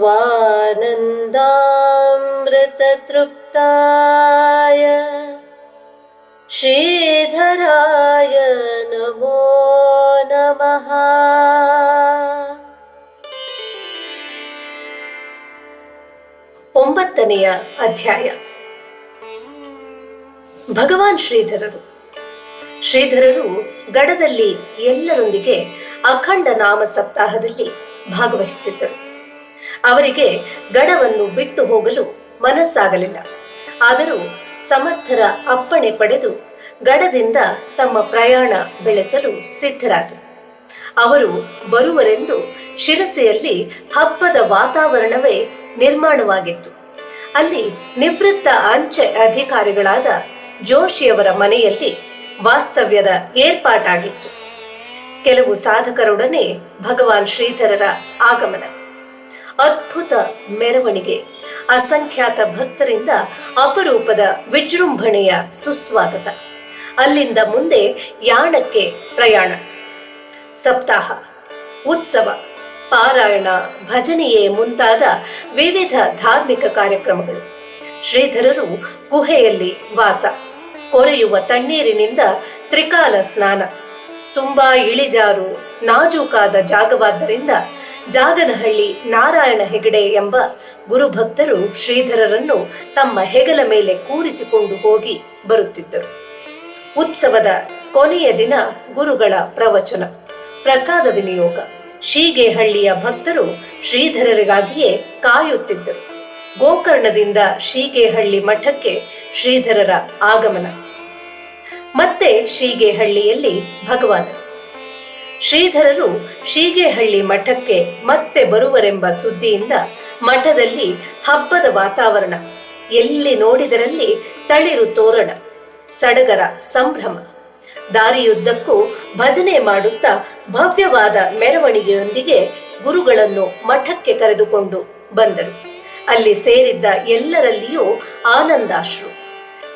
स्वानन्दामृततृप्ताय श्रीधराय नमो नमः ಒಂಬತ್ತನೆಯ ಅಧ್ಯಾಯ ಭಗವಾನ್ ಶ್ರೀಧರರು ಶ್ರೀಧರರು ಗಡದಲ್ಲಿ ಎಲ್ಲರೊಂದಿಗೆ ಅಖಂಡ ನಾಮ ಸಪ್ತಾಹದಲ್ಲಿ ಭಾಗವಹಿಸಿದ್ದರು ಅವರಿಗೆ ಗಡವನ್ನು ಬಿಟ್ಟು ಹೋಗಲು ಮನಸ್ಸಾಗಲಿಲ್ಲ. ಆದರೂ ಸಮರ್ಥರ ಅಪ್ಪಣೆ ಪಡೆದು ಗಡದಿಂದ ತಮ್ಮ ಪ್ರಯಾಣ ಬೆಳೆಸಲು ಸಿದ್ಧರಾದರು. ಅವರು ಬರುವರೆಂದು ಶಿರಸೆಯಲ್ಲಿ ಹಬ್ಬದ ವಾತಾವರಣವೇ ನಿರ್ಮಾಣವಾಗಿತ್ತು. ಅಲ್ಲಿ ನಿವೃತ್ತ ಅಂಚೆ ಅಧಿಕಾರಿಗಳಾದ ಜೋಶಿಯವರ ಮನೆಯಲ್ಲಿ ವಾಸ್ತವ್ಯದ ಏರ್ಪಾಟಾಗಿತ್ತು. ಕೆಲವು ಸಾಧಕರೊಡನೆ ಭಗವಾನ್ ಶ್ರೀಧರರ ಆಗಮನ. ಅದ್ಭುತ ಮೆರವಣಿಗೆ. ಅಸಂಖ್ಯಾತ ಭಕ್ತರಿಂದ ಅಪರೂಪದ ವಿಜೃಂಭಣೆಯ ಸುಸ್ವಾಗತ. ಅಲ್ಲಿಂದ ಮುಂದೆ ಯಾಣಕ್ಕೆ ಪ್ರಯಾಣ. ಸಪ್ತಾಹ, ಉತ್ಸವ, ಪಾರಾಯಣ, ಭಜನೆಯೇ ಮುಂತಾದ ವಿವಿಧ ಧಾರ್ಮಿಕ ಕಾರ್ಯಕ್ರಮಗಳು. ಶ್ರೀಧರರು ಗುಹೆಯಲ್ಲಿ ವಾಸ. ಕೊರೆಯುವ ತಣ್ಣೀರಿನಿಂದ ತ್ರಿಕಾಲ ಸ್ನಾನ. ತುಂಬಾ ಇಳಿಜಾರು, ನಾಜೂಕಾದ ಜಾಗವಾದ್ದರಿಂದ ಜಾಗನಹಳ್ಳಿ ನಾರಾಯಣ ಹೆಗಡೆ ಎಂಬ ಗುರುಭಕ್ತರು ಶ್ರೀಧರರನ್ನು ತಮ್ಮ ಹೆಗಲ ಮೇಲೆ ಕೂರಿಸಿಕೊಂಡು ಹೋಗಿ ಬರುತ್ತಿದ್ದರು. ಉತ್ಸವದ ಕೊನೆಯ ದಿನ ಗುರುಗಳ ಪ್ರವಚನ, ಪ್ರಸಾದ ವಿನಿಯೋಗ. ಶೀಗೆಹಳ್ಳಿಯ ಭಕ್ತರು ಶ್ರೀಧರರಿಗಾಗಿಯೇ ಕಾಯುತ್ತಿದ್ದರು. ಗೋಕರ್ಣದಿಂದ ಶೀಗೆಹಳ್ಳಿ ಮಠಕ್ಕೆ ಶ್ರೀಧರರ ಆಗಮನ. ಮತ್ತೆ ಶೀಗೆಹಳ್ಳಿಯಲ್ಲಿ ಭಗವಾನರು ಶ್ರೀಧರರು ಶೀಗೆಹಳ್ಳಿ ಮಠಕ್ಕೆ ಮತ್ತೆ ಬರುವರೆಂಬ ಸುದ್ದಿಯಿಂದ ಮಠದಲ್ಲಿ ಹಬ್ಬದ ವಾತಾವರಣ. ಎಲ್ಲಿ ನೋಡಿದರಲ್ಲಿ ತಳಿರು ತೋರಣ, ಸಡಗರ ಸಂಭ್ರಮ. ದಾರಿಯುದ್ದಕ್ಕೂ ಭಜನೆ ಮಾಡುತ್ತಾ ಭವ್ಯವಾದ ಮೆರವಣಿಗೆಯೊಂದಿಗೆ ಗುರುಗಳನ್ನು ಮಠಕ್ಕೆ ಕರೆದುಕೊಂಡು ಬಂದರು. ಅಲ್ಲಿ ಸೇರಿದ್ದ ಎಲ್ಲರಲ್ಲಿಯೂ ಆನಂದಾಶ್ರು.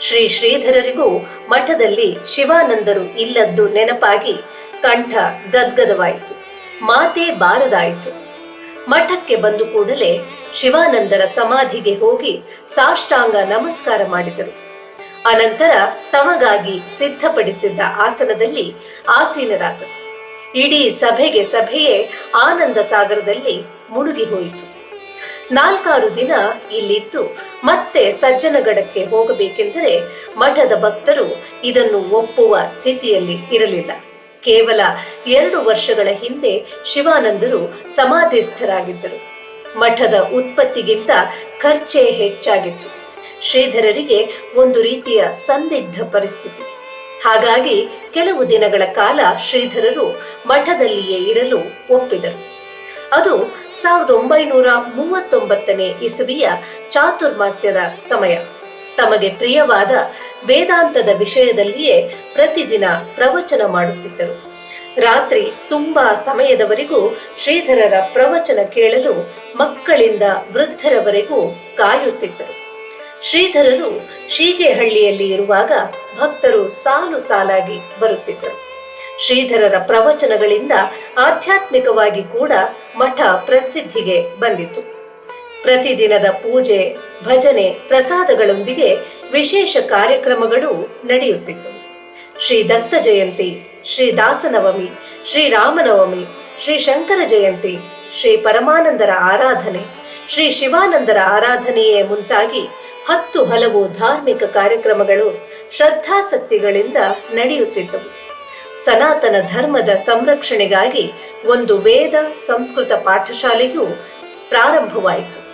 ಶ್ರೀ ಶ್ರೀಧರರಿಗೂ ಮಠದಲ್ಲಿ ಶಿವಾನಂದರು ಇಲ್ಲದ್ದು ನೆನಪಾಗಿ ಕಂಠ ಗದ್ಗದವಾಯಿತು. ಮಾತೇ ಬಾರದಾಯಿತು. ಮಠಕ್ಕೆ ಬಂದು ಕೂಡಲೇ ಶಿವಾನಂದರ ಸಮಾಧಿಗೆ ಹೋಗಿ ಸಾಷ್ಟಾಂಗ ನಮಸ್ಕಾರ ಮಾಡಿದರು. ಅನಂತರ ತಮಗಾಗಿ ಸಿದ್ಧಪಡಿಸಿದ್ದ ಆಸನದಲ್ಲಿ ಆಸೀನರಾದರು. ಇಡೀ ಸಭೆಗೆ ಸಭೆಯೇ ಆನಂದ ಸಾಗರದಲ್ಲಿ ಮುಳುಗಿ ಹೋಯಿತು. ನಾಲ್ಕಾರು ದಿನ ಇಲ್ಲಿದ್ದು ಮತ್ತೆ ಸಜ್ಜನಗಡಕ್ಕೆ ಹೋಗಬೇಕೆಂದರೆ ಮಠದ ಭಕ್ತರು ಇದನ್ನು ಒಪ್ಪುವ ಸ್ಥಿತಿಯಲ್ಲಿ ಇರಲಿಲ್ಲ. ಕೇವಲ ಎರಡು ವರ್ಷಗಳ ಹಿಂದೆ ಶಿವಾನಂದರು ಸಮಾಧಿಸ್ಥರಾಗಿದ್ದರು. ಮಠದ ಉತ್ಪತ್ತಿಗಿಂತ ಖರ್ಚೇ ಹೆಚ್ಚಾಗಿತ್ತು. ಶ್ರೀಧರರಿಗೆ ಒಂದು ರೀತಿಯ ಸಂದಿಗ್ಧ ಪರಿಸ್ಥಿತಿ. ಹಾಗಾಗಿ ಕೆಲವು ದಿನಗಳ ಕಾಲ ಶ್ರೀಧರರು ಮಠದಲ್ಲಿಯೇ ಇರಲು ಒಪ್ಪಿದರು. ಅದು ಸಾವಿರದ ಒಂಬೈನೂರ ಮೂವತ್ತೊಂಬತ್ತನೇ ಇಸುವಿಯ ಚಾತುರ್ಮಾಸ್ಯದ ಸಮಯ. ತಮಗೆ ಪ್ರಿಯವಾದ ವೇದಾಂತದ ವಿಷಯದಲ್ಲಿಯೇ ಪ್ರತಿದಿನ ಪ್ರವಚನ ಮಾಡುತ್ತಿದ್ದರು. ರಾತ್ರಿ ತುಂಬಾ ಸಮಯದವರೆಗೂ ಶ್ರೀಧರರ ಪ್ರವಚನ ಕೇಳಲು ಮಕ್ಕಳಿಂದ ವೃದ್ಧರವರೆಗೂ ಕಾಯುತ್ತಿದ್ದರು. ಶ್ರೀಧರರು ಶೀಗೆಹಳ್ಳಿಯಲ್ಲಿ ಇರುವಾಗ ಭಕ್ತರು ಸಾಲು ಸಾಲಾಗಿ ಬರುತ್ತಿದ್ದರು. ಶ್ರೀಧರರ ಪ್ರವಚನಗಳಿಂದ ಆಧ್ಯಾತ್ಮಿಕವಾಗಿ ಕೂಡ ಮಠ ಪ್ರಸಿದ್ಧಿಗೆ ಬಂದಿತು. ಪ್ರತಿದಿನದ ಪೂಜೆ, ಭಜನೆ, ಪ್ರಸಾದಗಳೊಂದಿಗೆ ವಿಶೇಷ ಕಾರ್ಯಕ್ರಮಗಳು ನಡೆಯುತ್ತಿತ್ತು. ಶ್ರೀ ದತ್ತ ಜಯಂತಿ, ಶ್ರೀ ದಾಸನವಮಿ, ಶ್ರೀ ರಾಮನವಮಿ, ಶ್ರೀ ಶಂಕರ ಜಯಂತಿ, ಶ್ರೀ ಪರಮಾನಂದರ ಆರಾಧನೆ, ಶ್ರೀ ಶಿವಾನಂದರ ಆರಾಧನೆಯೇ ಮುಂತಾಗಿ ಹತ್ತು ಹಲವು ಧಾರ್ಮಿಕ ಕಾರ್ಯಕ್ರಮಗಳು ಶ್ರದ್ಧಾಸಕ್ತಿಗಳಿಂದ ನಡೆಯುತ್ತಿದ್ದವು. ಸನಾತನ ಧರ್ಮದ ಸಂರಕ್ಷಣೆಗಾಗಿ ಒಂದು ವೇದ, ಸಂಸ್ಕೃತ ಪಾಠಶಾಲೆಯು ಪ್ರಾರಂಭವಾಯಿತು.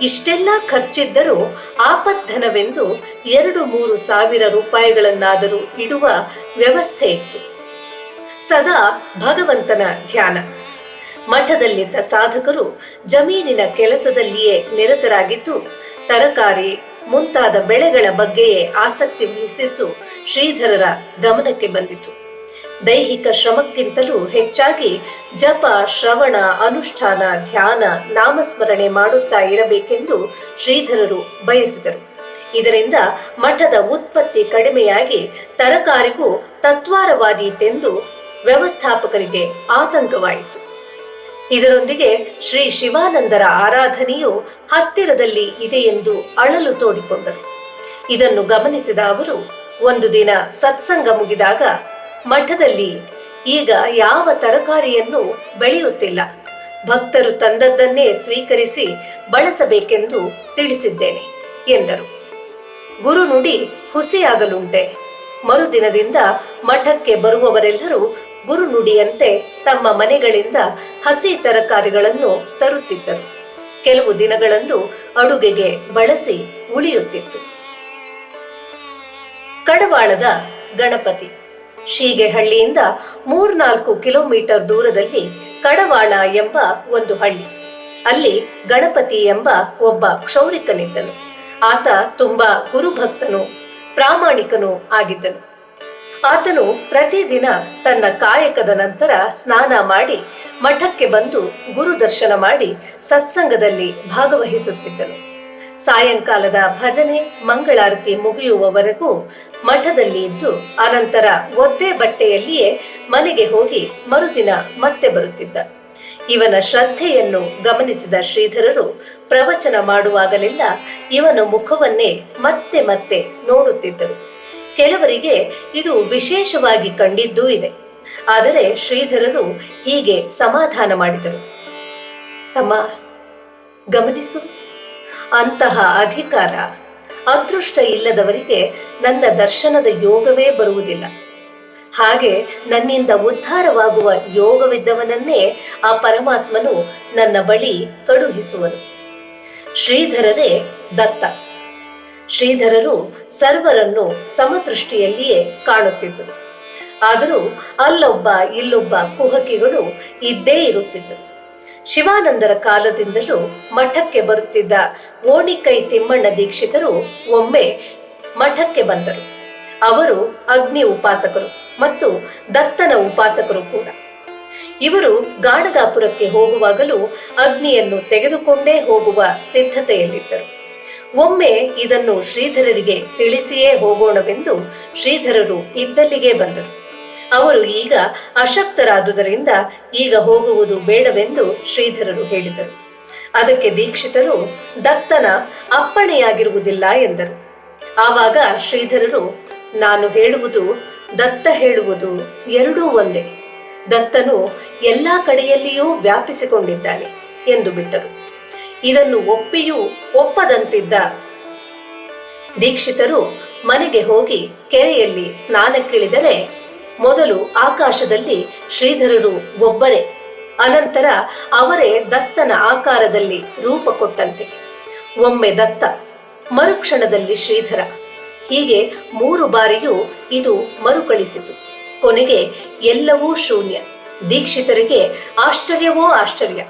ಇಷ್ಟೆಲ್ಲ ಖರ್ಚಿದ್ದರೂ ಆಪದ್ಧನವೆಂದು ಎರಡು ಮೂರು ಸಾವಿರ ರೂಪಾಯಿಗಳನ್ನಾದರೂ ಇಡುವ ವ್ಯವಸ್ಥೆ ಇತ್ತು. ಸದಾ ಭಗವಂತನ ಧ್ಯಾನ. ಮಠದಲ್ಲಿದ್ದ ಸಾಧಕರು ಜಮೀನಿನ ಕೆಲಸದಲ್ಲಿಯೇ ನಿರತರಾಗಿದ್ದು, ತರಕಾರಿ, ಮುಂತಾದ ಬೆಳೆಗಳ ಬಗ್ಗೆಯೇ ಆಸಕ್ತಿ ವಹಿಸಿದ್ದು ಶ್ರೀಧರರ ಗಮನಕ್ಕೆ ಬಂದಿತು. ದೈಹಿಕ ಶ್ರಮಕ್ಕಿಂತಲೂ ಹೆಚ್ಚಾಗಿ ಜಪ, ಶ್ರವಣ, ಅನುಷ್ಠಾನ, ಧ್ಯಾನ, ನಾಮಸ್ಮರಣೆ ಮಾಡುತ್ತಾ ಇರಬೇಕೆಂದು ಶ್ರೀಧರರು ಬಯಸಿದರು. ಇದರಿಂದ ಮಠದ ಉತ್ಪತ್ತಿ ಕಡಿಮೆಯಾಗಿ ತರಕಾರಿಗೂ ತತ್ವಾರವಾದೀತೆಂದು ವ್ಯವಸ್ಥಾಪಕರಿಗೆ ಆತಂಕವಾಯಿತು. ಇದರೊಂದಿಗೆ ಶ್ರೀ ಶಿವಾನಂದರ ಆರಾಧನೆಯು ಹತ್ತಿರದಲ್ಲಿ ಇದೆ ಎಂದು ಅಳಲು ತೋಡಿಕೊಂಡರು. ಇದನ್ನು ಗಮನಿಸಿದ ಅವರು, ಒಂದು ದಿನ ಸತ್ಸಂಗ ಮುಗಿದಾಗ ಮಠದಲ್ಲಿ ಈಗ ಯಾವ ತರಕಾರಿಯನ್ನು ಬೆಳೆಯುತ್ತಿಲ್ಲ. ಭಕ್ತರು ತಂದದ್ದನ್ನೇ ಸ್ವೀಕರಿಸಿ ಬಳಸಬೇಕೆಂದು ತಿಳಿಸಿದ್ದೇನೆ, ಎಂದರು. ಗುರು ನುಡಿ ಹುಸಿಯಾಗಲುಂಟೆ. ಮರುದಿನದಿಂದ ಮಠಕ್ಕೆ ಬರುವವರೆಲ್ಲರೂ ಗುರು ನುಡಿಯಂತೆ ತಮ್ಮ ಮನೆಗಳಿಂದ ಹಸಿ ತರಕಾರಿಗಳನ್ನು ತರುತ್ತಿದ್ದರು. ಕೆಲವು ದಿನಗಳಂದು ಅಡುಗೆಗೆ ಬಳಸಿ ಉಳಿಯುತ್ತಿತ್ತು. ಕಡವಾಳದ ಗಣಪತಿ. ಶೀಗೆಹಳ್ಳಿಯಿಂದ ಮೂರ್ನಾಲ್ಕು ಕಿಲೋಮೀಟರ್ ದೂರದಲ್ಲಿ ಕಡವಾಳ ಎಂಬ ಒಂದು ಹಳ್ಳಿ. ಅಲ್ಲಿ ಗಣಪತಿ ಎಂಬ ಒಬ್ಬ ಕ್ಷೌರಿಕನಿದ್ದನು. ಆತ ತುಂಬಾ ಗುರುಭಕ್ತನು ಪ್ರಾಮಾಣಿಕನೂ ಆಗಿದ್ದನು. ಆತನು ಪ್ರತಿದಿನ ತನ್ನ ಕಾಯಕದ ನಂತರ ಸ್ನಾನ ಮಾಡಿ ಮಠಕ್ಕೆ ಬಂದು ಗುರು ದರ್ಶನ ಮಾಡಿ ಸತ್ಸಂಗದಲ್ಲಿ ಭಾಗವಹಿಸುತ್ತಿದ್ದನು. ಸಾಯಂಕಾಲದ ಭಜನೆ ಮಂಗಳಾರತಿ ಮುಗಿಯುವವರೆಗೂ ಮಠದಲ್ಲಿ ಇದ್ದು ಅನಂತರ ಒದ್ದೆ ಬಟ್ಟೆಯಲ್ಲಿಯೇ ಮನೆಗೆ ಹೋಗಿ ಮರುದಿನ ಮತ್ತೆ ಬರುತ್ತಿದ್ದ. ಇವನ ಶ್ರದ್ಧೆಯನ್ನು ಗಮನಿಸಿದ ಶ್ರೀಧರರು ಪ್ರವಚನ ಮಾಡುವಾಗಲೆಲ್ಲ ಇವನ ಮುಖವನ್ನೇ ಮತ್ತೆ ಮತ್ತೆ ನೋಡುತ್ತಿದ್ದರು. ಕೆಲವರಿಗೆ ಇದು ವಿಶೇಷವಾಗಿ ಕಂಡಿದ್ದೂ ಇದೆ. ಆದರೆ ಶ್ರೀಧರರು ಹೀಗೆ ಸಮಾಧಾನ ಮಾಡಿದರು. ತಮ್ಮ ಗಮನಿಸು. ಅಂತಹ ಅಧಿಕಾರ ಅದೃಷ್ಟ ಇಲ್ಲದವರಿಗೆ ನನ್ನ ದರ್ಶನದ ಯೋಗವೇ ಬರುವುದಿಲ್ಲ. ಹಾಗೆ ನನ್ನಿಂದ ಉದ್ಧಾರವಾಗುವ ಯೋಗವಿದ್ದವನನ್ನೇ ಆ ಪರಮಾತ್ಮನು ನನ್ನ ಬಳಿ ಕಳುಹಿಸುವನು. ಶ್ರೀಧರರೇ ದತ್ತ. ಶ್ರೀಧರರು ಸರ್ವರನ್ನು ಸಮದೃಷ್ಟಿಯಲ್ಲಿಯೇ ಕಾಣುತ್ತಿದ್ದರು. ಆದರೂ ಅಲ್ಲೊಬ್ಬ ಇಲ್ಲೊಬ್ಬ ಕುಹಕಿಗಳು ಇದ್ದೇ ಇರುತ್ತಿದ್ದರು. ಶಿವಾನಂದರ ಕಾಲದಿಂದಲೂ ಮಠಕ್ಕೆ ಬರುತ್ತಿದ್ದ ಓಣಿಕೈ ತಿಮ್ಮಣ್ಣ ದೀಕ್ಷಿತರು ಒಮ್ಮೆ ಮಠಕ್ಕೆ ಬಂದರು. ಅವರು ಅಗ್ನಿ ಉಪಾಸಕರು ಮತ್ತು ದತ್ತನ ಉಪಾಸಕರು ಕೂಡ. ಇವರು ಗಾಣಗಾಪುರಕ್ಕೆ ಹೋಗುವಾಗಲೂ ಅಗ್ನಿಯನ್ನು ತೆಗೆದುಕೊಂಡೇ ಹೋಗುವ ಸಿದ್ಧತೆಯಲ್ಲಿದ್ದರು. ಒಮ್ಮೆ ಇದನ್ನು ಶ್ರೀಧರರಿಗೆ ತಿಳಿಸಿಯೇ ಹೋಗೋಣವೆಂದು ಶ್ರೀಧರರು ಇದ್ದಲ್ಲಿಗೆ ಬಂದರು. ಅವರು ಈಗ ಅಶಕ್ತರಾದುದರಿಂದ ಈಗ ಹೋಗುವುದು ಬೇಡವೆಂದು ಶ್ರೀಧರರು ಹೇಳಿದರು. ಅದಕ್ಕೆ ದೀಕ್ಷಿತರು, ದತ್ತನ ಅಪ್ಪಣೆಯಾಗಿರುವುದಿಲ್ಲ ಎಂದರು. ಆವಾಗ ಶ್ರೀಧರರು, ನಾನು ಹೇಳುವುದು, ದತ್ತ ಹೇಳುವುದು ಎರಡೂ ಒಂದೇ. ದತ್ತನು ಎಲ್ಲಾ ಕಡೆಯಲ್ಲಿಯೂ ವ್ಯಾಪಿಸಿಕೊಂಡಿದ್ದಾನೆ ಎಂದು ಬಿಟ್ಟರು. ಇದನ್ನು ಒಪ್ಪಿಯೂ ಒಪ್ಪದಂತಿದ್ದ ದೀಕ್ಷಿತರು ಮನೆಗೆ ಹೋಗಿ ಕೆರೆಯಲ್ಲಿ ಸ್ನಾನಕ್ಕಿಳಿದರೆ ಮೊದಲು ಆಕಾಶದಲ್ಲಿ ಶ್ರೀಧರರು ಒಬ್ಬರೇ, ಅನಂತರ ಅವರೇ ದತ್ತನ ಆಕಾರದಲ್ಲಿ ರೂಪ ಕೊಟ್ಟಂತೆ. ಒಮ್ಮೆ ದತ್ತ, ಮರುಕ್ಷಣದಲ್ಲಿ ಶ್ರೀಧರ. ಹೀಗೆ ಮೂರು ಬಾರಿಯೂ ಇದು ಮರುಕಳಿಸಿತು. ಕೊನೆಗೆ ಎಲ್ಲವೂ ಶೂನ್ಯ. ದೀಕ್ಷಿತರಿಗೆ ಆಶ್ಚರ್ಯವೋ ಆಶ್ಚರ್ಯ.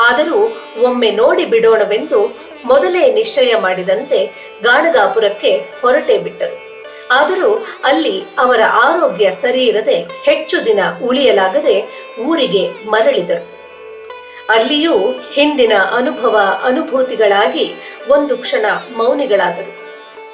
ಆದರೂ ಒಮ್ಮೆ ನೋಡಿ ಬಿಡೋಣವೆಂದು ಮೊದಲೇ ನಿಶ್ಚಯ ಮಾಡಿದಂತೆ ಗಾಣಗಾಪುರಕ್ಕೆ ಹೊರಟೇ ಬಿಟ್ಟರು. ಆದರೂ ಅಲ್ಲಿ ಅವರ ಆರೋಗ್ಯ ಸರಿ ಇರದೆ ಹೆಚ್ಚು ದಿನ ಉಳಿಯಲಾಗದೆ ಊರಿಗೆ ಮರಳಿದರು. ಅಲ್ಲಿಯೂ ಹಿಂದಿನ ಅನುಭವ ಅನುಭೂತಿಗಳಾಗಿ ಒಂದು ಕ್ಷಣ ಮೌನಿಗಳಾದರು.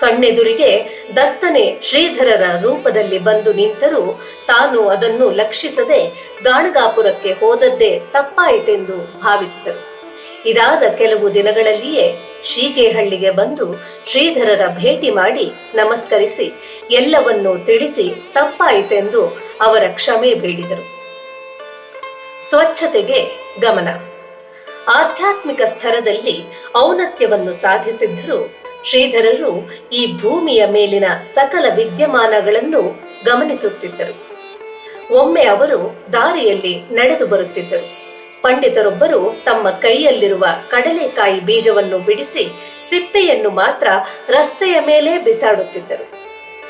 ಕಣ್ಣೆದುರಿಗೆ ದತ್ತನೆ ಶ್ರೀಧರರ ರೂಪದಲ್ಲಿ ಬಂದು ನಿಂತರೂ ತಾನು ಅದನ್ನು ಲಕ್ಷಿಸದೆ ಗಾಣಗಾಪುರಕ್ಕೆ ಹೋದದ್ದೇ ತಪ್ಪಾಯಿತೆಂದು ಭಾವಿಸಿದರು. ಇದಾದ ಕೆಲವು ದಿನಗಳಲ್ಲಿಯೇ ಶೀಗೆಹಳ್ಳಿಗೆ ಬಂದು ಶ್ರೀಧರರ ಭೇಟಿ ಮಾಡಿ ನಮಸ್ಕರಿಸಿ ಎಲ್ಲವನ್ನೂ ತಿಳಿಸಿ ತಪ್ಪಾಯಿತೆಂದು ಅವರ ಕ್ಷಮೆ ಬೇಡಿದರು. ಸ್ವಚ್ಛತೆಗೆ ಗಮನ. ಆಧ್ಯಾತ್ಮಿಕ ಸ್ತರದಲ್ಲಿ ಔನತ್ಯವನ್ನು ಸಾಧಿಸಿದ್ದರೂ ಶ್ರೀಧರರು ಈ ಭೂಮಿಯ ಮೇಲಿನ ಸಕಲ ವಿದ್ಯಮಾನಗಳನ್ನು ಗಮನಿಸುತ್ತಿದ್ದರು. ಒಮ್ಮೆ ಅವರು ದಾರಿಯಲ್ಲಿ ನಡೆದು ಬರುತ್ತಿದ್ದರು. ಪಂಡಿತರೊಬ್ಬರು ತಮ್ಮ ಕೈಯಲ್ಲಿರುವ ಕಡಲೆಕಾಯಿ ಬೀಜವನ್ನು ಬಿಡಿಸಿ ಸಿಪ್ಪೆಯನ್ನು ಮಾತ್ರ ರಸ್ತೆಯ ಮೇಲೆ ಬಿಸಾಡುತ್ತಿದ್ದರು.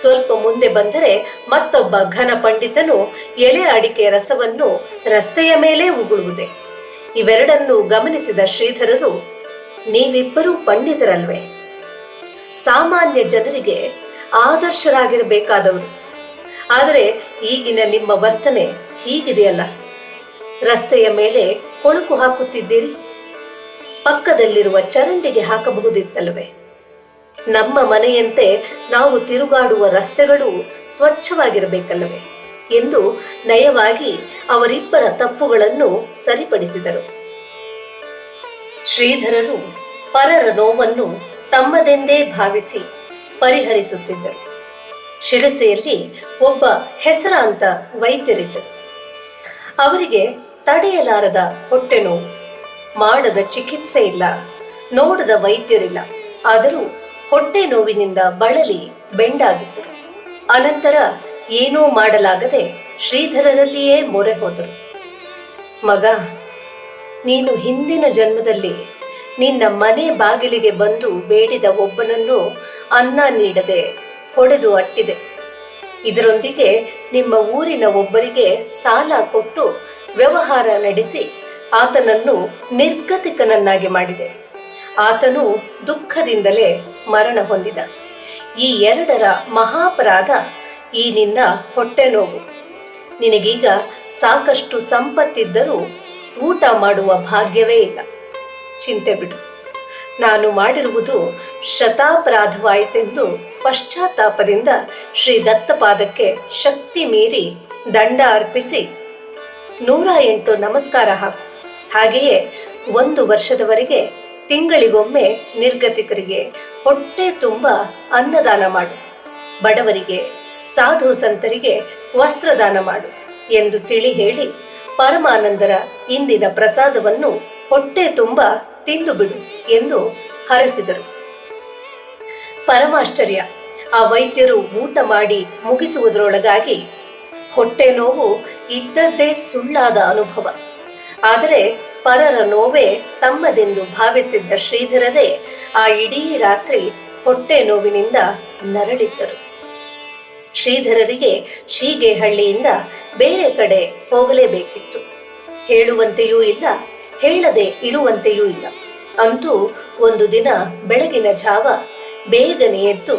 ಸ್ವಲ್ಪ ಮುಂದೆ ಬಂದರೆ ಮತ್ತೊಬ್ಬ ಘನ ಪಂಡಿತನು ಎಳೆ ಅಡಿಕೆ ರಸವನ್ನು ರಸ್ತೆಯ ಮೇಲೆ ಉಗುಳುವುದೇ. ಇವೆರಡನ್ನು ಗಮನಿಸಿದ ಶ್ರೀಧರರು, ನೀವಿಬ್ಬರೂ ಪಂಡಿತರಲ್ವೇ? ಸಾಮಾನ್ಯ ಜನರಿಗೆ ಆದರ್ಶರಾಗಿರಬೇಕಾದವರು. ಆದರೆ ಈಗಿನ ನಿಮ್ಮ ವರ್ತನೆ ಹೀಗಿದೆಯಲ್ಲ. ರಸ್ತೆಯ ಮೇಲೆ ಕೊಳುಕು ಹಾಕುತ್ತಿದ್ದೀರಿ? ಪಕ್ಕದಲ್ಲಿರುವ ಚರಂಡಿಗೆ ಹಾಕಬಹುದಿತ್ತಲ್ವೇ ನಮ್ಮ ಮನೆಯಂತೆ ನಾವು ತಿರುಗಾಡುವ ರಸ್ತೆಗಳು ಸ್ವಚ್ಛವಾಗಿರಬೇಕಲ್ಲವೇ? ಎಂದು ನಯವಾಗಿ ಅವರಿಬ್ಬರ ತಪ್ಪುಗಳನ್ನು ಸರಿಪಡಿಸಿದರು. ಶ್ರೀಧರರು ಪರರ ನೋವನ್ನು ತಮ್ಮದೆಂದೇ ಭಾವಿಸಿ ಪರಿಹರಿಸುತ್ತಿದ್ದರು. ಶಿರಸೆಯಲ್ಲಿ ಒಬ್ಬ ಹೆಸರಾಂತ ವೈದ್ಯರಿದ್ದರು. ಅವರಿಗೆ ತಡೆಯಲಾರದ ಹೊಟ್ಟೆ ನೋವು ಮಾಡದ ಚಿಕಿತ್ಸೆ ಇಲ್ಲ, ನೋಡದ ವೈದ್ಯರಿಲ್ಲ. ಆದರೂ ಹೊಟ್ಟೆ ನೋವಿನಿಂದ ಬಳಲಿ ಬೆಂಡಾಗಿದ್ದರು ಅನಂತರ ಏನೂ ಮಾಡಲಾಗದೆ ಶ್ರೀಧರರಲ್ಲಿಯೇ ಮೊರೆ ಹೋದರು. ಮಗ, ನೀನು ಹಿಂದಿನ ಜನ್ಮದಲ್ಲಿ ನಿನ್ನ ಮನೆ ಬಾಗಿಲಿಗೆ ಬಂದು ಬೇಡಿದ ಒಬ್ಬನನ್ನು ಅನ್ನ ನೀಡದೆ ಹೊಡೆದು ಅಟ್ಟಿದೆ. ಇದರೊಂದಿಗೆ ನಿಮ್ಮ ಊರಿನ ಒಬ್ಬರಿಗೆ ಸಾಲ ಕೊಟ್ಟು ವ್ಯವಹಾರ ನಡೆಸಿ ಆತನನ್ನು ನಿರ್ಗತಿಕನನ್ನಾಗಿ ಮಾಡಿದೆ. ಆತನು ದುಃಖದಿಂದಲೇ ಮರಣ ಹೊಂದಿದ. ಈ ಎರಡರ ಮಹಾಪರಾಧ ಈ ನಿನ್ನ ಹೊಟ್ಟೆ ನೋವು. ನಿನಗೀಗ ಸಾಕಷ್ಟು ಸಂಪತ್ತಿದ್ದರೂ ಊಟ ಮಾಡುವ ಭಾಗ್ಯವೇ ಇಲ್ಲ. ಚಿಂತೆ ಬಿಡು. ನಾನು ಮಾಡಿರುವುದು ಶತಾಪರಾಧವಾಯಿತೆಂದು ಪಶ್ಚಾತ್ತಾಪದಿಂದ ಶ್ರೀ ದತ್ತಪಾದಕ್ಕೆ ಶಕ್ತಿ ಮೀರಿ ದಂಡ ಅರ್ಪಿಸಿ ನೂರ ಎಂಟು ನಮಸ್ಕಾರ. ಹಾಗೆಯೇ ಒಂದು ವರ್ಷದವರೆಗೆ ತಿಂಗಳಿಗೊಮ್ಮೆ ನಿರ್ಗತಿಕರಿಗೆ ಹೊಟ್ಟೆ ತುಂಬ ಅನ್ನದಾನ ಮಾಡು. ಬಡವರಿಗೆ, ಸಾಧು ಸಂತರಿಗೆ ವಸ್ತ್ರದಾನ ಮಾಡು ಎಂದು ತಿಳಿ ಹೇಳಿ ಪರಮಾನಂದರ ಇಂದಿನ ಪ್ರಸಾದವನ್ನು ಹೊಟ್ಟೆ ತುಂಬ ತಿಂದು ಬಿಡು ಎಂದು ಹರಸಿದರು. ಪರಮಾಶ್ಚರ್ಯ, ಆ ವೈದ್ಯರು ಊಟ ಮಾಡಿ ಮುಗಿಸುವುದರೊಳಗಾಗಿ ಹೊಟ್ಟೆ ನೋವು ಇದ್ದದ್ದೇ ಸುಳ್ಳಾದ ಅನುಭವ. ಆದರೆ ಪರರ ನೋವೇ ತಮ್ಮದೆಂದು ಭಾವಿಸಿದ್ದ ಶ್ರೀಧರರೇ ಆ ಇಡೀ ರಾತ್ರಿ ಹೊಟ್ಟೆ ನೋವಿನಿಂದ ನರಳಿದ್ದರು. ಶ್ರೀಧರರಿಗೆ ಶೀಗೆಹಳ್ಳಿಯಿಂದ ಬೇರೆ ಕಡೆ ಹೋಗಲೇಬೇಕಿತ್ತು. ಹೇಳುವಂತೆಯೂ ಇಲ್ಲ, ಹೇಳದೆ ಇರುವಂತೆಯೂ ಇಲ್ಲ. ಅಂತೂ ಒಂದು ದಿನ ಬೆಳಗಿನ ಜಾವ ಬೇಗನೆ ಎದ್ದು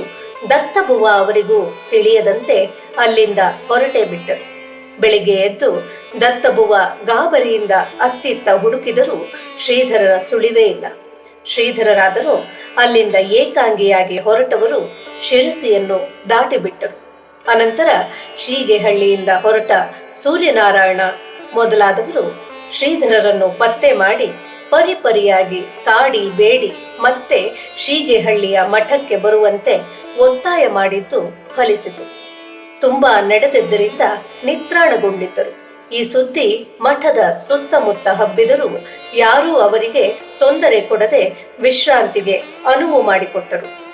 ದತ್ತಬುವ ಅವರಿಗೂ ತಿಳಿಯದಂತೆ ಅಲ್ಲಿಂದ ಹೊರಟೆ ಬಿಟ್ಟರು. ಬೆಳಿಗ್ಗೆ ಎದ್ದು ದತ್ತಬುವ ಗಾಬರಿಯಿಂದ ಅತ್ತಿತ್ತ ಹುಡುಕಿದರೂ ಶ್ರೀಧರರ ಸುಳಿವೇ ಇಲ್ಲ. ಶ್ರೀಧರರಾದರೂ ಅಲ್ಲಿಂದ ಏಕಾಂಗಿಯಾಗಿ ಹೊರಟವರು ಶಿರಸಿಯನ್ನು ದಾಟಿಬಿಟ್ಟರು. ಅನಂತರ ಶೀಗೆಹಳ್ಳಿಯಿಂದ ಹೊರಟ ಸೂರ್ಯನಾರಾಯಣ ಮೊದಲಾದವರು ಶ್ರೀಧರರನ್ನು ಪತ್ತೆ ಮಾಡಿ ಪರಿಪರಿಯಾಗಿ ತಾಡಿ ಬೇಡಿ. ಮತ್ತೆ ಶೀಗೆಹಳ್ಳಿಯ ಮಠಕ್ಕೆ ಬರುವಂತೆ ಒತ್ತಾಯ ಮಾಡಿದ್ದು ಫಲಿಸಿತು. ತುಂಬಾ ನಡೆದಿದ್ದರಿಂದ ನಿತ್ರಾಣಗೊಂಡಿದ್ದರು. ಈ ಸುದ್ದಿ ಮಠದ ಸುತ್ತಮುತ್ತ ಹಬ್ಬಿದರೂ ಯಾರೂ ಅವರಿಗೆ ತೊಂದರೆ ಕೊಡದೆ ವಿಶ್ರಾಂತಿಗೆ ಅನುವು ಮಾಡಿಕೊಟ್ಟರು.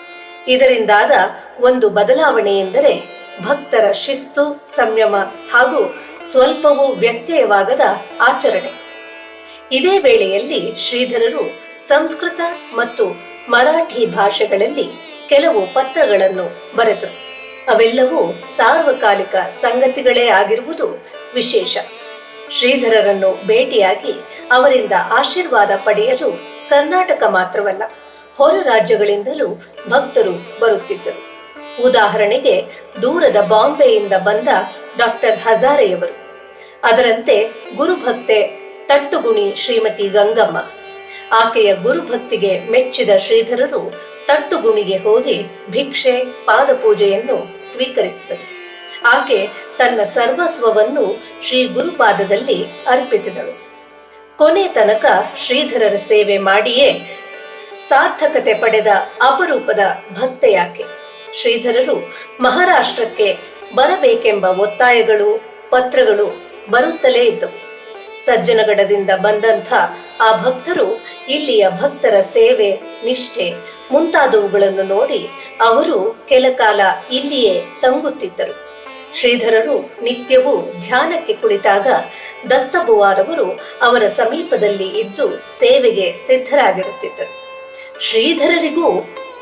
ಇದರಿಂದಾದ ಒಂದು ಬದಲಾವಣೆ ಎಂದರೆ ಭಕ್ತರ ಶಿಸ್ತು, ಸಂಯಮ ಹಾಗೂ ಸ್ವಲ್ಪವೂ ವ್ಯತ್ಯಯವಾಗದ ಆಚರಣೆ. ಇದೇ ವೇಳೆಯಲ್ಲಿ ಶ್ರೀಧರರು ಸಂಸ್ಕೃತ ಮತ್ತು ಮರಾಠಿ ಭಾಷೆಗಳಲ್ಲಿ ಕೆಲವು ಪತ್ರಗಳನ್ನು ಬರೆದರು. ಅವೆಲ್ಲವೂ ಸಾರ್ವಕಾಲಿಕ ಸಂಗತಿಗಳೇ ಆಗಿರುವುದು ವಿಶೇಷ. ಶ್ರೀಧರರನ್ನು ಭೇಟಿಯಾಗಿ ಅವರಿಂದ ಆಶೀರ್ವಾದ ಪಡೆಯಲು ಕರ್ನಾಟಕ ಮಾತ್ರವಲ್ಲ, ಹೊರ ರಾಜ್ಯಗಳಿಂದಲೂ ಭಕ್ತರು ಬರುತ್ತಿದ್ದರು. ಉದಾಹರಣೆಗೆ ದೂರದ ಬಾಂಬೆಯಿಂದ ಬಂದ ಡಾಕ್ಟರ್ ಹಜಾರೆಯವರು. ಅದರಂತೆ ಗುರುಭಕ್ತೆ ತಟ್ಟುಗುಣಿ ಶ್ರೀಮತಿ ಗಂಗಮ್ಮ. ಆಕೆಯ ಗುರುಭಕ್ತಿಗೆ ಮೆಚ್ಚಿದ ಶ್ರೀಧರರು ತಟ್ಟುಗುಣಿಗೆ ಹೋಗಿ ಭಿಕ್ಷೆ, ಪಾದಪೂಜೆಯನ್ನು ಸ್ವೀಕರಿಸಿದರು. ಆಕೆ ತನ್ನ ಸರ್ವಸ್ವವನ್ನು ಶ್ರೀ ಗುರುಪಾದದಲ್ಲಿ ಅರ್ಪಿಸಿದಳು. ಕೊನೆ ತನಕ ಶ್ರೀಧರರ ಸೇವೆ ಮಾಡಿಯೇ ಸಾರ್ಥಕತೆ ಪಡೆದ ಅಪರೂಪದ ಭಕ್ತೆಯಾಕೆ ಶ್ರೀಧರರು ಮಹಾರಾಷ್ಟ್ರಕ್ಕೆ ಬರಬೇಕೆಂಬ ಒತ್ತಾಯಗಳು, ಪತ್ರಗಳು ಬರುತ್ತಲೇ ಇದ್ದವು. ಸಜ್ಜನಗಡದಿಂದ ಬಂದಂಥ ಆ ಭಕ್ತರು ಇಲ್ಲಿಯ ಭಕ್ತರ ಸೇವೆ, ನಿಷ್ಠೆ ಮುಂತಾದವುಗಳನ್ನು ನೋಡಿ ಅವರು ಕೆಲ ಕಾಲ ಇಲ್ಲಿಯೇ ತಂಗುತ್ತಿದ್ದರು. ಶ್ರೀಧರರು ನಿತ್ಯವೂ ಧ್ಯಾನಕ್ಕೆ ಕುಳಿತಾಗ ದತ್ತಬುವಾರವರು ಅವರ ಸಮೀಪದಲ್ಲಿ ಇದ್ದು ಸೇವೆಗೆ ಸಿದ್ಧರಾಗಿರುತ್ತಿದ್ದರು. ಶ್ರೀಧರರಿಗೂ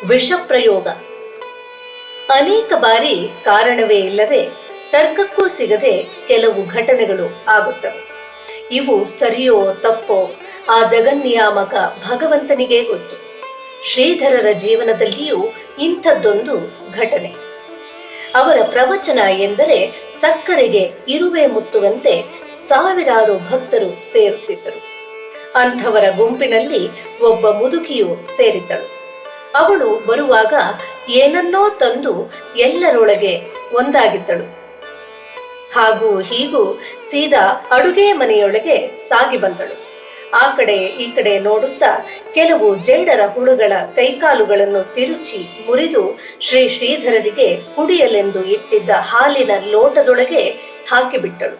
ವಿಷಪ್ರಯೋಗ. ಅನೇಕ ಬಾರಿ ಕಾರಣವೇ ಇಲ್ಲದೆ ತರ್ಕಕ್ಕೂ ಸಿಗದೆ ಕೆಲವು ಘಟನೆಗಳು ಆಗುತ್ತವೆ. ಇವು ಸರಿಯೋ ತಪ್ಪೋ ಆ ಜಗನ್ನಿಯಾಮಕ ಭಗವಂತನಿಗೆ ಗೊತ್ತು. ಶ್ರೀಧರರ ಜೀವನದಲ್ಲಿಯೂ ಇಂಥದ್ದೊಂದು ಘಟನೆ. ಅವರ ಪ್ರವಚನ ಎಂದರೆ ಸಕ್ಕರೆಗೆ ಇರುವೆ ಮುತ್ತುವಂತೆ ಸಾವಿರಾರು ಭಕ್ತರು ಸೇರುತ್ತಿದ್ದರು. ಅಂಥವರ ಗುಂಪಿನಲ್ಲಿ ಒಬ್ಬ ಮುದುಕಿಯು ಸೇರಿದ್ದಳು. ಅವಳು ಬರುವಾಗ ಏನನ್ನೋ ತಂದು ಎಲ್ಲರೊಳಗೆ ಒಂದಾಗಿದ್ದಳು. ಹಾಗೂ ಹೀಗೂ ಸೀದಾ ಅಡುಗೆ ಮನೆಯೊಳಗೆ ಸಾಗಿ ಬಂದಳು. ಆ ಕಡೆ ಈ ಕಡೆ ನೋಡುತ್ತಾ ಕೆಲವು ಜೇಡರ ಹುಳುಗಳ ಕೈಕಾಲುಗಳನ್ನು ತಿರುಚಿ ಮುರಿದು ಶ್ರೀ ಶ್ರೀಧರರಿಗೆ ಕುಡಿಯಲೆಂದು ಇಟ್ಟಿದ್ದ ಹಾಲಿನ ಲೋಟದೊಳಗೆ ಹಾಕಿಬಿಟ್ಟಳು.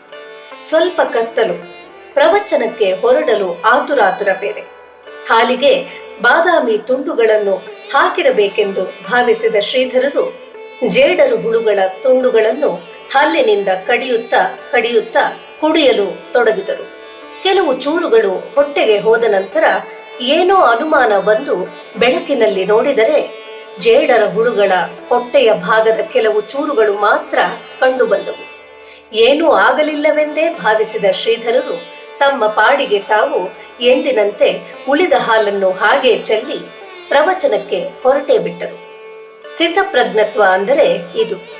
ಸ್ವಲ್ಪ ಕತ್ತಲು, ಪ್ರವಚನಕ್ಕೆ ಹೊರಡಲು ಆತುರಾತುರ ಬೇರೆ. ಹಾಲಿಗೆ ಬಾದಾಮಿ ತುಂಡುಗಳನ್ನು ಹಾಕಿರಬೇಕೆಂದು ಭಾವಿಸಿದ ಶ್ರೀಧರರು ಜೇಡರು ಹುಳುಗಳ ತುಂಡುಗಳನ್ನು ಹಲ್ಲಿನಿಂದ ಕಡಿಯುತ್ತಾ ಕಡಿಯುತ್ತಾ ಕುಡಿಯಲು ತೊಡಗಿದರು. ಕೆಲವು ಚೂರುಗಳು ಹೊಟ್ಟೆಗೆ ಹೋದ ನಂತರ ಏನೋ ಅನುಮಾನ ಬಂದು ಬೆಳಕಿನಲ್ಲಿ ನೋಡಿದರೆ ಜೇಡರ ಹುಳುಗಳ ಹೊಟ್ಟೆಯ ಭಾಗದ ಕೆಲವು ಚೂರುಗಳು ಮಾತ್ರ ಕಂಡುಬಂದವು. ಏನೂ ಆಗಲಿಲ್ಲವೆಂದೇ ಭಾವಿಸಿದ ಶ್ರೀಧರರು ತಮ್ಮ ಪಾಡಿಗೆ ತಾವು ಎಂದಿನಂತೆ ಉಳಿದ ಹಾಲನ್ನು ಹಾಗೆ ಚೆಲ್ಲಿ ಪ್ರವಚನಕ್ಕೆ ಹೊರಟೇ ಬಿಟ್ಟರು. ಸ್ಥಿತಪ್ರಜ್ಞತ್ವ ಅಂದರೆ ಇದು.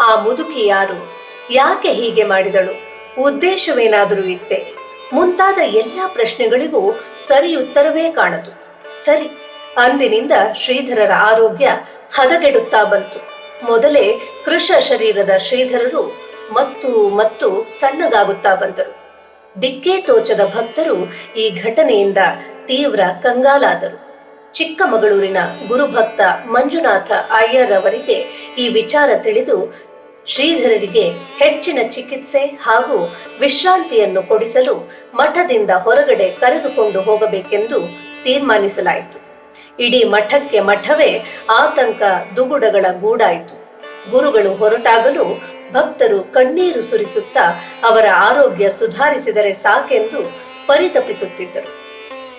ಆ ಮುದುಕಿ ಯಾರು? ಯಾಕೆ ಹೀಗೆ ಮಾಡಿದಳು? ಉದ್ದೇಶವೇನಾದರೂ ಇತ್ತೆ. ಮುಂತಾದ ಎಲ್ಲ ಪ್ರಶ್ನೆಗಳಿಗೂ ಸರಿಯುತ್ತರವೇ ಕಾಣದು. ಸರಿ, ಅಂದಿನಿಂದ ಶ್ರೀಧರರ ಆರೋಗ್ಯ ಹದಗೆಡುತ್ತಾ ಬಂತು. ಮೊದಲೇ ಕೃಷ ಶರೀರದ ಶ್ರೀಧರರು ಮತ್ತು ಮತ್ತು ಸಣ್ಣಗಾಗುತ್ತಾ ಬಂದರು. ದಿಕ್ಕೇ ತೋಚದ ಭಕ್ತರು ಈ ಘಟನೆಯಿಂದ ತೀವ್ರ ಕಂಗಾಲಾದರು. ಚಿಕ್ಕಮಗಳೂರಿನ ಗುರುಭಕ್ತ ಮಂಜುನಾಥ ಅಯ್ಯರ್ ಅವರಿಗೆ ಈ ವಿಚಾರ ತಿಳಿದು ಶ್ರೀಧರರಿಗೆ ಹೆಚ್ಚಿನ ಚಿಕಿತ್ಸೆ ಹಾಗೂ ವಿಶ್ರಾಂತಿಯನ್ನು ಕೊಡಿಸಲು ಮಠದಿಂದ ಹೊರಗಡೆ ಕರೆದುಕೊಂಡು ಹೋಗಬೇಕೆಂದು ತೀರ್ಮಾನಿಸಲಾಯಿತು. ಇಡೀ ಮಠಕ್ಕೆ ಮಠವೇ ಆತಂಕ ದುಗುಡಗಳ ಗೂಡಾಯಿತು. ಗುರುಗಳು ಹೊರಟಾಗಲು ಭಕ್ತರು ಕಣ್ಣೀರು ಸುರಿಸುತ್ತಾ ಅವರ ಆರೋಗ್ಯ ಸುಧಾರಿಸಿದರೆ ಸಾಕೆಂದು ಪರಿತಪಿಸುತ್ತಿದ್ದರು.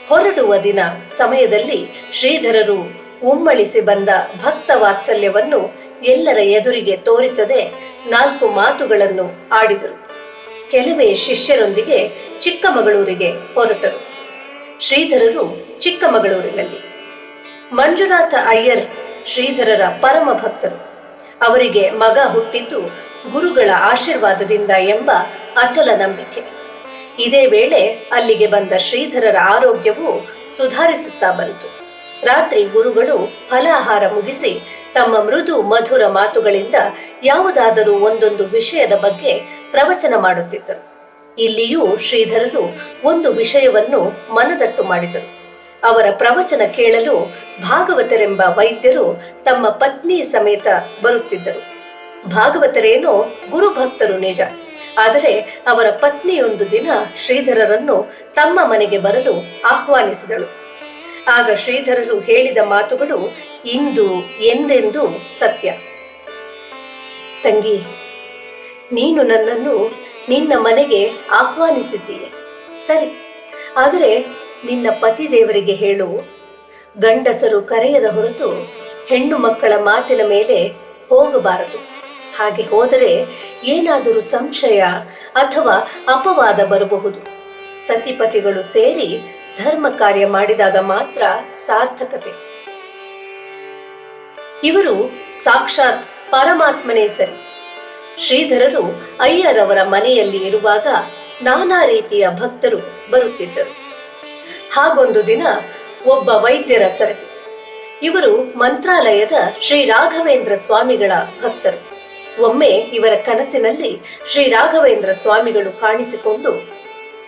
ಹೊರಡುವ ದಿನ ಸಮಯದಲ್ಲಿ ಶ್ರೀಧರರು ಉಮ್ಮಳಿಸಿ ಬಂದ ಭಕ್ತ ವಾತ್ಸಲ್ಯವನ್ನು ಎಲ್ಲರ ಎದುರಿಗೆ ತೋರಿಸದೆ ನಾಲ್ಕು ಮಾತುಗಳನ್ನು ಆಡಿದರು. ಕೆಲವೇ ಶಿಷ್ಯರೊಂದಿಗೆ ಚಿಕ್ಕಮಗಳೂರಿಗೆ ಹೊರಟರು. ಶ್ರೀಧರರು ಚಿಕ್ಕಮಗಳೂರಿನಲ್ಲಿ. ಮಂಜುನಾಥ ಅಯ್ಯರ್ ಶ್ರೀಧರರ ಪರಮ ಭಕ್ತರು. ಅವರಿಗೆ ಮಗ ಹುಟ್ಟಿದ್ದು ಗುರುಗಳ ಆಶೀರ್ವಾದದಿಂದ ಎಂಬ ಅಚಲ ನಂಬಿಕೆ. ಇದೇ ವೇಳೆ ಅಲ್ಲಿಗೆ ಬಂದ ಶ್ರೀಧರರ ಆರೋಗ್ಯವು ಸುಧಾರಿಸುತ್ತಾ ಬಂತು. ರಾತ್ರಿ ಗುರುಗಳು ಫಲಾಹಾರ ಮುಗಿಸಿ ತಮ್ಮ ಮೃದು ಮಧುರ ಮಾತುಗಳಿಂದ ಯಾವುದಾದರೂ ಒಂದೊಂದು ವಿಷಯದ ಬಗ್ಗೆ ಪ್ರವಚನ ಮಾಡುತ್ತಿದ್ದರು. ಇಲ್ಲಿಯೂ ಶ್ರೀಧರರು ಒಂದು ವಿಷಯವನ್ನು ಮನದಟ್ಟು ಮಾಡಿದರು. ಅವರ ಪ್ರವಚನ ಕೇಳಲು ಭಾಗವತರೆಂಬ ವೈದ್ಯರು ತಮ್ಮ ಪತ್ನಿ ಸಮೇತ ಬರುತ್ತಿದ್ದರು. ಭಾಗವತರೇನೋ ಗುರುಭಕ್ತರು ನಿಜ. ಆದರೆ ಅವರ ಪತ್ನಿಯೊಂದು ದಿನ ಶ್ರೀಧರರನ್ನು ತಮ್ಮ ಮನೆಗೆ ಬರಲು ಆಹ್ವಾನಿಸಿದಳು. ಆಗ ಶ್ರೀಧರರು ಹೇಳಿದ ಮಾತುಗಳು ಇಂದು ಎಂದೆಂದು ಸತ್ಯ. ತಂಗಿ, ನೀನು ನನ್ನನ್ನು ನಿನ್ನ ಮನೆಗೆ ಆಹ್ವಾನಿಸಿದ್ದೀಯೆ. ಸರಿ, ಆದರೆ ನಿನ್ನ ಪತಿದೇವರಿಗೆ ಹೇಳು. ಗಂಡಸರು ಕರೆಯದ ಹೊರತು ಹೆಣ್ಣು ಮಕ್ಕಳ ಮಾತಿನ ಮೇಲೆ ಹೋಗಬಾರದು. ಹಾಗೆ ಹೋದರೆ ಏನಾದರೂ ಸಂಶಯ ಅಥವಾ ಅಪವಾದ ಬರಬಹುದು. ಸತಿಪತಿಗಳು ಸೇರಿ ಧರ್ಮ ಕಾರ್ಯ ಮಾಡಿದಾಗ ಮಾತ್ರ ಸಾರ್ಥಕತೆ. ಇವರು ಸಾಕ್ಷಾತ್ ಪರಮಾತ್ಮನೇ ಸರಿ. ಶ್ರೀಧರರು ಅಯ್ಯರವರ ಮನೆಯಲ್ಲಿ ಇರುವಾಗ ನಾನಾ ರೀತಿಯ ಭಕ್ತರು ಬರುತ್ತಿದ್ದರು. ಹಾಗೊಂದು ದಿನ ಒಬ್ಬ ವೈದ್ಯರ ಸರತಿ ಇವರು ಮಂತ್ರಾಲಯದ ಶ್ರೀ ರಾಘವೇಂದ್ರ ಸ್ವಾಮಿಗಳ ಭಕ್ತರು. ಒಮ್ಮೆ ಇವರ ಕನಸಿನಲ್ಲಿ ಶ್ರೀ ರಾಘವೇಂದ್ರ ಸ್ವಾಮಿಗಳು ಕಾಣಿಸಿಕೊಂಡು,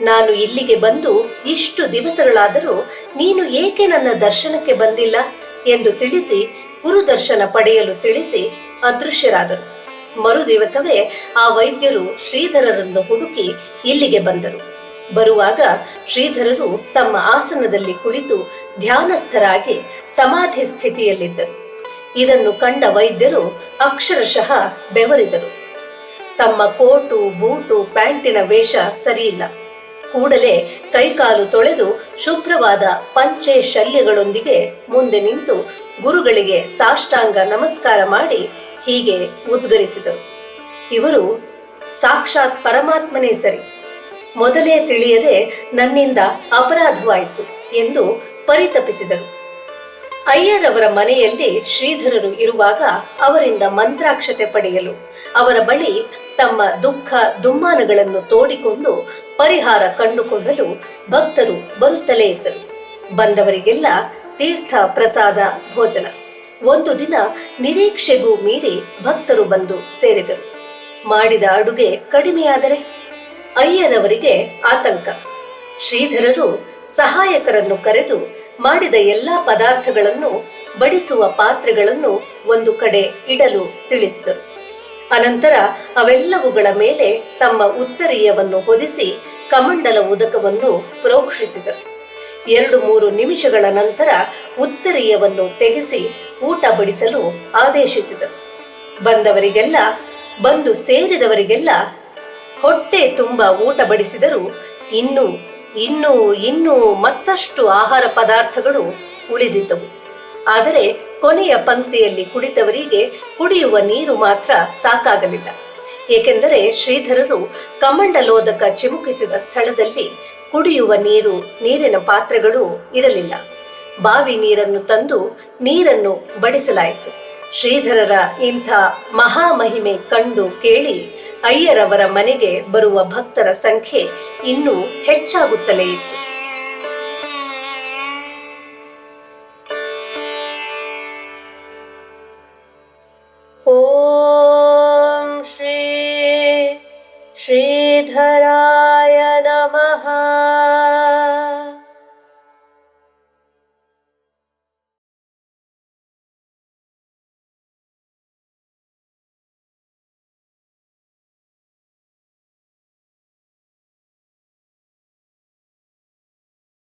ನಾನು ಇಲ್ಲಿಗೆ ಬಂದು ಇಷ್ಟು ದಿವಸಗಳಾದರೂ ನೀನು ಏಕೆ ನನ್ನ ದರ್ಶನಕ್ಕೆ ಬಂದಿಲ್ಲ? ಎಂದು ತಿಳಿಸಿ, ಗುರುದರ್ಶನ ಪಡೆಯಲು ತಿಳಿಸಿ ಅದೃಶ್ಯರಾದರು. ಮರು ದಿವಸವೇ ಆ ವೈದ್ಯರು ಶ್ರೀಧರರನ್ನು ಹುಡುಕಿ ಇಲ್ಲಿಗೆ ಬಂದರು. ಬರುವಾಗ ಶ್ರೀಧರರು ತಮ್ಮ ಆಸನದಲ್ಲಿ ಕುಳಿತು ಧ್ಯಾನಸ್ಥರಾಗಿ ಸಮಾಧಿ ಸ್ಥಿತಿಯಲ್ಲಿದ್ದರು. ಇದನ್ನು ಕಂಡ ವೈದ್ಯರು ಅಕ್ಷರಶಃ ಬೆವರಿದರು. ತಮ್ಮ ಕೋಟು, ಬೂಟು, ಪ್ಯಾಂಟಿನ ವೇಷ ಸರಿಯಿಲ್ಲ. ಕೂಡಲೇ ಕೈಕಾಲು ತೊಳೆದು ಶುಭ್ರವಾದ ಪಂಚೆ ಶಲ್ಯಗಳೊಂದಿಗೆ ಮುಂದೆ ನಿಂತು ಗುರುಗಳಿಗೆ ಸಾಷ್ಟಾಂಗ ನಮಸ್ಕಾರ ಮಾಡಿ ಹೀಗೆ ಉದ್ಗರಿಸಿದರು. ಇವರು, ಸಾಕ್ಷಾತ್ ಪರಮಾತ್ಮನೇ ಸರಿ. ಮೊದಲೇ ತಿಳಿಯದೆ ನನ್ನಿಂದ ಅಪರಾಧವಾಯಿತು ಎಂದು ಪರಿತಪಿಸಿದರು. ಅಯ್ಯರವರ ಮನೆಯಲ್ಲಿ ಶ್ರೀಧರರು ಇರುವಾಗ ಅವರಿಂದ ಮಂತ್ರಾಕ್ಷತೆ ಪಡೆಯಲು, ಅವರ ಬಳಿ ತಮ್ಮ ದುಃಖ ದುಮ್ಮಾನಗಳನ್ನು ತೋಡಿಕೊಂಡು ಪರಿಹಾರ ಕಂಡುಕೊಳ್ಳಲು ಭಕ್ತರು ಬರುತ್ತಲೇ ಇದ್ದರು. ಬಂದವರಿಗೆಲ್ಲ ತೀರ್ಥ ಪ್ರಸಾದ ಭೋಜನ. ಒಂದು ದಿನ ನಿರೀಕ್ಷೆಗೂ ಮೀರಿ ಭಕ್ತರು ಬಂದು ಸೇರಿದರು. ಮಾಡಿದ ಅಡುಗೆ ಕಡಿಮೆಯಾದರೆ? ಅಯ್ಯರವರಿಗೆ ಆತಂಕ. ಶ್ರೀಧರರು ಸಹಾಯಕರನ್ನು ಕರೆದು ಮಾಡಿದ ಎಲ್ಲಾ ಪದಾರ್ಥಗಳನ್ನು ಬಡಿಸುವ ಪಾತ್ರೆಗಳನ್ನು ಒಂದು ಕಡೆ ಇಡಲು ತಿಳಿಸಿದರು. ಅನಂತರ ಅವೆಲ್ಲವುಗಳ ಮೇಲೆ ತಮ್ಮ ಉತ್ತರೀಯವನ್ನು ಹೊದಿಸಿ ಕಮಂಡಲ ಉದಕವನ್ನು ಪ್ರೋಕ್ಷಿಸಿದರು. ಎರಡು ಮೂರು ನಿಮಿಷಗಳ ನಂತರ ಉತ್ತರೀಯವನ್ನು ತೆಗೆಸಿ ಊಟ ಬಡಿಸಲು ಆದೇಶಿಸಿದರು. ಬಂದವರಿಗೆಲ್ಲ, ಬಂದು ಸೇರಿದವರಿಗೆಲ್ಲ, ಹೊಟ್ಟೆ ತುಂಬ ಊಟ ಬಡಿಸಿದರೂ ಇನ್ನೂ ಇನ್ನೂ ಇನ್ನೂ ಮತ್ತಷ್ಟು ಆಹಾರ ಪದಾರ್ಥಗಳು ಉಳಿದಿದ್ದವು. ಆದರೆ ಕೊನೆಯ ಪಂಕ್ತಿಯಲ್ಲಿ ಕುಳಿತವರಿಗೆ ಕುಡಿಯುವ ನೀರು ಮಾತ್ರ ಸಾಕಾಗಲಿಲ್ಲ. ಏಕೆಂದರೆ ಶ್ರೀಧರರು ಕಮಂಡಲೋದಕ ಚಿಮುಕಿಸಿದ ಸ್ಥಳದಲ್ಲಿ ಕುಡಿಯುವ ನೀರು, ನೀರಿನ ಪಾತ್ರೆಗಳು ಇರಲಿಲ್ಲ. ಬಾವಿ ನೀರನ್ನು ತಂದು ನೀರನ್ನು ಬಡಿಸಲಾಯಿತು. ಶ್ರೀಧರರ ಇಂಥ ಮಹಾಮಹಿಮೆ ಕಂಡು ಕೇಳಿ ಅಯ್ಯರವರ ಮನೆಗೆ ಬರುವ ಭಕ್ತರ ಸಂಖ್ಯೆ ಇನ್ನೂ ಹೆಚ್ಚಾಗುತ್ತಲೇ ಇತ್ತು.